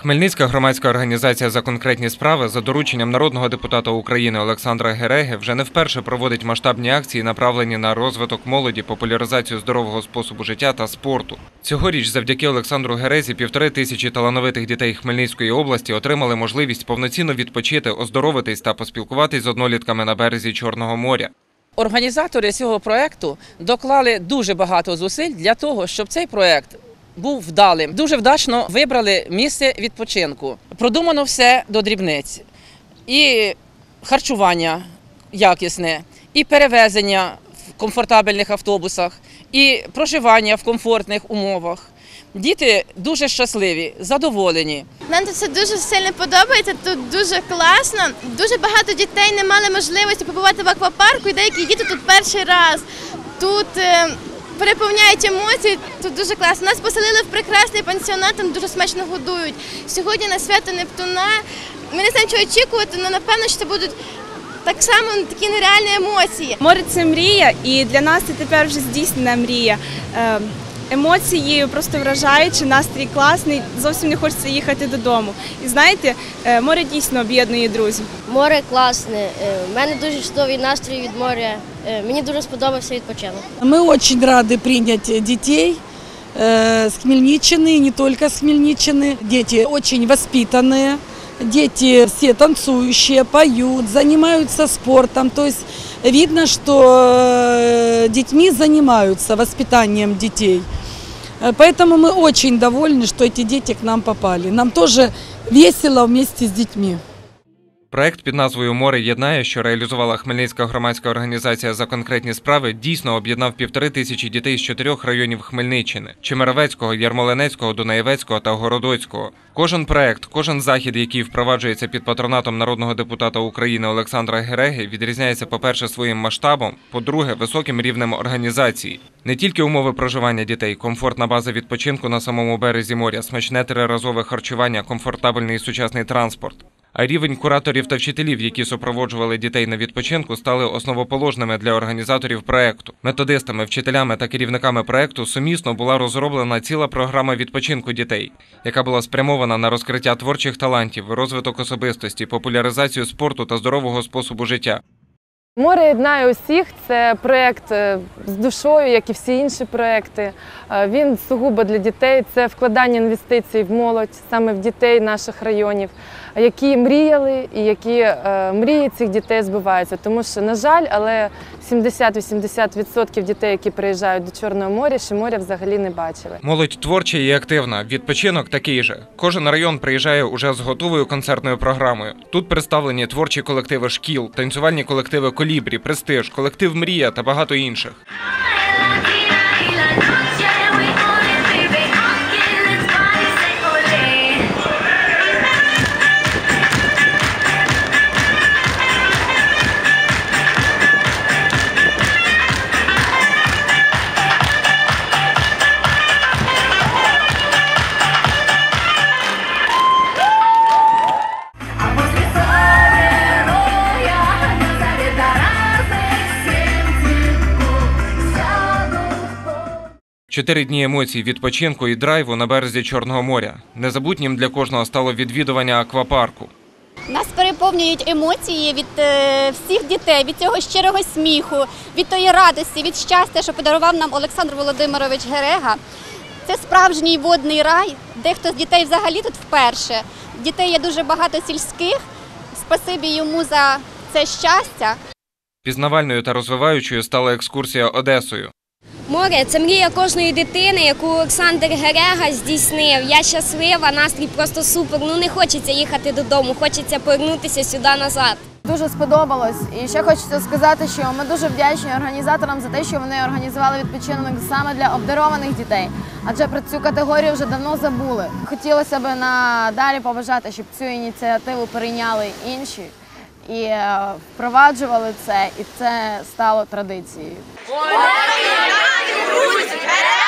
Хмельницька громадська організація за конкретні справи за дорученням народного депутата України Олександра Гереги вже не вперше проводить масштабні акції, направлені на розвиток молоді, популяризацію здорового способу життя та спорту. Цьогоріч, завдяки Олександру Герезі, півтори тисячі талановитих дітей Хмельницької області отримали можливість повноцінно відпочити, оздоровитись та поспілкуватись з однолітками на березі Чорного моря. Організатори цього проекту доклали дуже багато зусиль для того, щоб цей проект був вдалим. Дуже вдачно вибрали місце відпочинку. Продумано все до дрібниць. І харчування якісне, і перевезення в комфортабельних автобусах, і проживання в комфортних умовах. Діти дуже щасливі, задоволені. Нам все дуже сильно подобається. Тут дуже класно. Дуже багато дітей не мали можливості побувати в аквапарку, і деякі діти тут перший раз. Тут е, переповняють емоції. Тут дуже класно. Нас поселили в прекрасний пансіонат, там дуже смачно годують. Сьогодні на свято Нептуна. Ми не знаємо, чого очікувати, але напевно, що це будуть так само такі нереальні емоції. Море це мрія, і для нас це тепер вже здійснена мрія. Е, Емоції просто вражаючі, настрій класний, зовсім не хочеться їхати додому. І знаєте, е, море дійсно об'єднує друзів. Море класне. У мене дуже чудовий настрій від моря. Е, Мені дуже сподобався відпочинок. Мы очень рады принять детей э, с Хмельниччины, и не только с Хмельниччины. Дети очень воспитанные, дети все танцующие, поют, занимаются спортом. То есть видно, что э, детьми занимаются, воспитанием детей. Э, Поэтому мы очень довольны, что эти дети к нам попали. Нам тоже весело вместе с детьми. Проект під назвою Море єднає, що реалізувала Хмельницька громадська організація за конкретні справи, дійсно об'єднав півтори тисячі дітей з чотирьох районів Хмельниччини: Чемеровецького, Ярмолинецького, Дунаєвецького та Городоцького. Кожен проект, кожен захід, який впроваджується під патронатом народного депутата України Олександра Гереги, відрізняється, по-перше, своїм масштабом, по-друге, високим рівнем організації. Не тільки умови проживання дітей, комфортна база відпочинку на самому березі моря, смачне триразове харчування, комфортабельний і сучасний транспорт. А рівень кураторів та вчителів, які супроводжували дітей на відпочинку, стали основоположними для організаторів проекту. Методистами, вчителями та керівниками проекту сумісно була розроблена ціла програма відпочинку дітей, яка була спрямована на розкриття творчих талантів, розвиток особистості, популяризацію спорту та здорового способу життя. Море єднає усіх. Це проєкт е, з душою, як і всі інші проєкти. Е, Він сугубо для дітей. Це вкладання інвестицій в молодь, саме в дітей наших районів, які мріяли і які е, мрії цих дітей збиваються. Тому що, на жаль, але 70-80% дітей, які приїжджають до Чорного моря, ще моря взагалі не бачили. Молодь творча і активна. Відпочинок такий же. Кожен район приїжджає уже з готовою концертною програмою. Тут представлені творчі колективи шкіл, танцювальні колективи Колібрі, Престиж, колектив Мрія та багато інших. Чотири дні емоцій, відпочинку і драйву на березі Чорного моря. Незабутнім для кожного стало відвідування аквапарку. Нас переповнюють емоції від е, всіх дітей, від цього щирого сміху, від тої радості, від щастя, що подарував нам Олександр Володимирович Герега. Це справжній водний рай. Дехто з дітей взагалі тут вперше. Дітей є дуже багато сільських. Спасибі йому за це щастя. Пізнавальною та розвиваючою стала екскурсія Одесою. Море це мрія кожної дитини, яку Олександр Герега здійснив. Я щаслива, настрій просто супер. Ну не хочеться їхати додому, хочеться повернутися сюди назад. Дуже сподобалось. І ще хочеться сказати, що ми дуже вдячні організаторам за те, що вони організували відпочинок саме для обдарованих дітей. Адже про цю категорію вже давно забули. Хотілося б надалі побажати, щоб цю ініціативу перейняли інші і е, впроваджували це, і це стало традицією. Who is better?